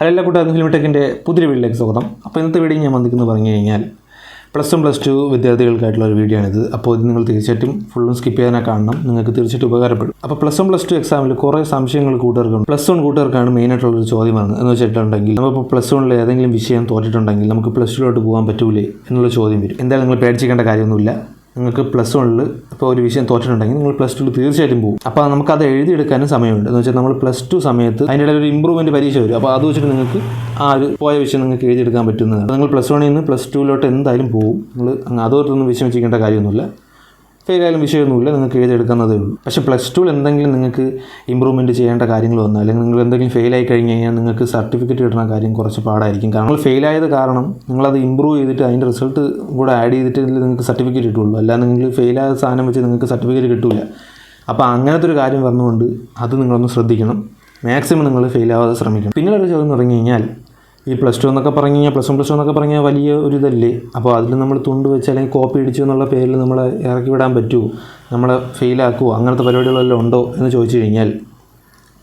Hello എല്ലാ film ടെക്കിന്റെ പുതിയ വീഡിയോയിലേക്ക് സ്വാഗതം. അപ്പോൾ ഇന്നത്തെ വീഡിയോ ഞാൻ വന്നിരിക്കുന്നത് പറഞ്ഞു കഴിഞ്ഞാൽ പ്ലസ് വൺ പ്ലസ് ടു വിദ്യാർത്ഥികൾക്കായിട്ടുള്ള ഒരു വീഡിയോ ആണിത്. അപ്പോൾ ഇത് നിങ്ങൾ തീർച്ചയായിട്ടും ഫുള്ളും സ്കിപ്പ് ചെയ്യാനാ കാണണം. നിങ്ങൾക്ക് തീർച്ചയായിട്ടും ഉപകാരപ്പെടും. അപ്പോൾ പ്ലസ് വൺ പ്ലസ് ടു എക്സാമിൽ കുറേ സംശയങ്ങൾ കൂട്ടുകാർക്കുണ്ട്. പ്ലസ് വൺ കൂട്ടുകാർക്കാണ് മെയിനായിട്ടുള്ള ഒരു ചോദ്യമാണ് എന്ന് വെച്ചിട്ടുണ്ടെങ്കിൽ നമ്മളിപ്പോൾ പ്ലസ് വണ്ണിൽ ഏതെങ്കിലും വിഷയം തോറ്റിട്ടുണ്ടെങ്കിൽ നമുക്ക് പ്ലസ് ടുവിലോട്ട് പോകാൻ പറ്റൂലേ എന്നുള്ള ചോദ്യം വരും. എന്തായാലും നിങ്ങൾ പേടിച്ചിക്കേണ്ട കാര്യമൊന്നുമില്ല. നിങ്ങൾക്ക് പ്ലസ് വണ്ണിൽ ഇപ്പോൾ ഒരു വിഷയം തോറ്റിട്ടുണ്ടെങ്കിൽ നിങ്ങൾ പ്ലസ് ടു തീർച്ചയായിട്ടും പോകും. അപ്പോൾ നമുക്ക് നമുക്കത് എഴുതിയെടുക്കാനും സമയമുണ്ട്. എന്ന് വെച്ചാൽ നമ്മൾ പ്ലസ് ടു സമയത്ത് അതിന്റെ ഇടയിൽ ഒരു ഇമ്പ്രൂവ്മെന്റ് പരീക്ഷ വരും. അപ്പോൾ അത് വെച്ചിട്ട് നിങ്ങൾക്ക് ആ ഒരു പോയ വിഷയം നിങ്ങൾക്ക് എഴുതിയെടുക്കാൻ പറ്റുന്നതാണ്. നിങ്ങൾ പ്ലസ് വണ്ണിൽ നിന്ന് പ്ലസ് ടുവിലോട്ട് എന്തായാലും പോകും. നിങ്ങൾ അങ്ങ് അതോട്ടൊന്നും വിഷമിച്ചിരിക്കേണ്ട കാര്യമൊന്നുമില്ല. ഫെയിൽ ആയാലും വിഷയമൊന്നുമില്ല നിങ്ങൾക്ക് എഴുതിയെടുക്കുന്നതേ ഉള്ളൂ. പക്ഷേ പ്ലസ് ടുവിൽ എന്തെങ്കിലും നിങ്ങൾക്ക് ഇമ്പ്രൂവ്മെന്റ് ചെയ്യേണ്ട കാര്യങ്ങൾ വന്നാൽ അല്ലെങ്കിൽ നിങ്ങൾ എന്തെങ്കിലും ഫെയിൽ ആയി കഴിഞ്ഞ് കഴിഞ്ഞാൽ നിങ്ങൾക്ക് സർട്ടിഫിക്കറ്റ് കിട്ടുന്ന കാര്യം കുറച്ച് പാടായിരിക്കും. കാരണം ആയത് കാരണം നിങ്ങളത് ഇമ്പ്രൂവ് ചെയ്തിട്ട് അതിന്റെ റിസൾട്ട് കൂടെ ആഡ് ചെയ്തിട്ട് നിങ്ങൾക്ക് സർട്ടിഫിക്കറ്റ് കിട്ടുള്ളൂ അല്ലാതെ നിങ്ങൾ ഫെയിൽ ആയ സാധനം വെച്ച് നിങ്ങൾക്ക് സർട്ടിഫിക്കറ്റ് കിട്ടില്ല അപ്പോൾ അങ്ങനത്തെ ഒരു കാര്യം പറഞ്ഞുകൊണ്ട് അത് നിങ്ങളൊന്ന് ശ്രദ്ധിക്കണം. മാക്സിമം നിങ്ങൾ ഫെയിൽ ആവാതെ ശ്രമിക്കണം. പിന്നീട് ഒരു ചോദ്യം തുടങ്ങി കഴിഞ്ഞാൽ ഈ പ്ലസ് ടു എന്നൊക്കെ പറഞ്ഞു കഴിഞ്ഞാൽ പ്ലസ് വൺ പ്ലസ് ടു എന്നൊക്കെ പറഞ്ഞാൽ വലിയ ഒരു ഇതല്ലേ? അപ്പോൾ അതിൽ നമ്മൾ തുണ്ട് വെച്ച് അല്ലെങ്കിൽ കോപ്പി അടിച്ചു എന്നുള്ള പേരിൽ നമ്മളെ ഇറക്കി വിടാൻ പറ്റുമോ നമ്മളെ ഫെയിലാക്കുമോ അങ്ങനത്തെ പരിപാടികളെല്ലാം ഉണ്ടോ എന്ന് ചോദിച്ചു കഴിഞ്ഞാൽ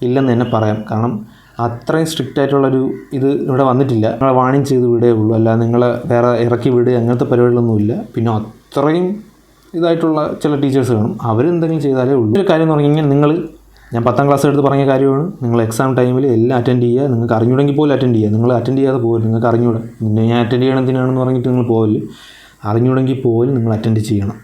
ഇല്ലെന്ന് തന്നെ പറയാം. കാരണം അത്രയും സ്ട്രിക്റ്റ് ആയിട്ടുള്ളൊരു ഇത് ഇവിടെ വന്നിട്ടില്ല. നിങ്ങളെ വാണിംഗ് ചെയ്ത് വിടേ ഉള്ളൂ. അല്ല നിങ്ങളെ വേറെ ഇറക്കി വിടുക അങ്ങനത്തെ പരിപാടികളൊന്നുമില്ല. പിന്നെ അത്രയും ഇതായിട്ടുള്ള ചില ടീച്ചേഴ്സ് കാണും. അവരെന്തെങ്കിലും ചെയ്താലേ ഉള്ളൂ. ഒരു കാര്യം എന്ന് പറഞ്ഞു കഴിഞ്ഞാൽ നിങ്ങൾ ഞാൻ പത്താം ക്ലാസ് എടുത്ത് പറഞ്ഞ കാര്യമാണ്. നിങ്ങൾ എക്സാം ടൈമിൽ എല്ലാം അറ്റൻഡ് ചെയ്യുക. നിങ്ങൾക്ക് അറിഞ്ഞൂടെങ്കിൽ പോലും അറ്റൻഡ് ചെയ്യുക. നിങ്ങൾ അറ്റൻഡ് ചെയ്യാതെ പോകരുത്. നിങ്ങൾക്ക് അറിഞ്ഞൂടെ. പിന്നെ ഞാൻ അറ്റൻഡ് ചെയ്യണം എന്തിനാണെന്ന് പറഞ്ഞിട്ട് നിങ്ങൾ പോകൽ. അറിഞ്ഞൂടെങ്കിൽ പോലും നിങ്ങൾ അറ്റൻഡ് ചെയ്യണം.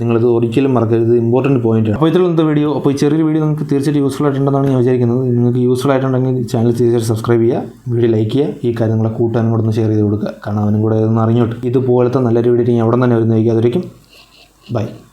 നിങ്ങളിത് ഒരിക്കലും മറക്കരുത്. ഇമ്പോർട്ടന്റ് പോയിന്റ് അപ്പോൾ ഇതിലുള്ള എന്താ വീഡിയോ അപ്പോൾ ഈ ചെറിയൊരു വീഡിയോ നിങ്ങൾക്ക് തീർച്ചയായിട്ടും യൂസ്ഫുൾ ആയിട്ടുണ്ടെന്നാണ് ഞാൻ വിചാരിക്കുന്നത്. നിങ്ങൾക്ക് യൂസ്ഫുൾ ആയിട്ടുണ്ടെങ്കിൽ ചാനൽ തീർച്ചയായിട്ടും സബ്സ്ക്രൈബ് ചെയ്യുക. വീഡിയോ ലൈക്ക് ചെയ്യുക. ഈ കാര്യം കൂട്ടാനും കൂടെ ഒന്ന് ഷെയർ ചെയ്ത് കൊടുക്കുക. കാരണം അവനും കൂടെ ഇതൊന്ന് അറിഞ്ഞോട്ട്. ഇതുപോലത്തെ നല്ലൊരു വീഡിയോ ഞാൻ അവിടെ തന്നെ വരുന്നതായിരിക്കും. അതൊരിക്കും. ബൈ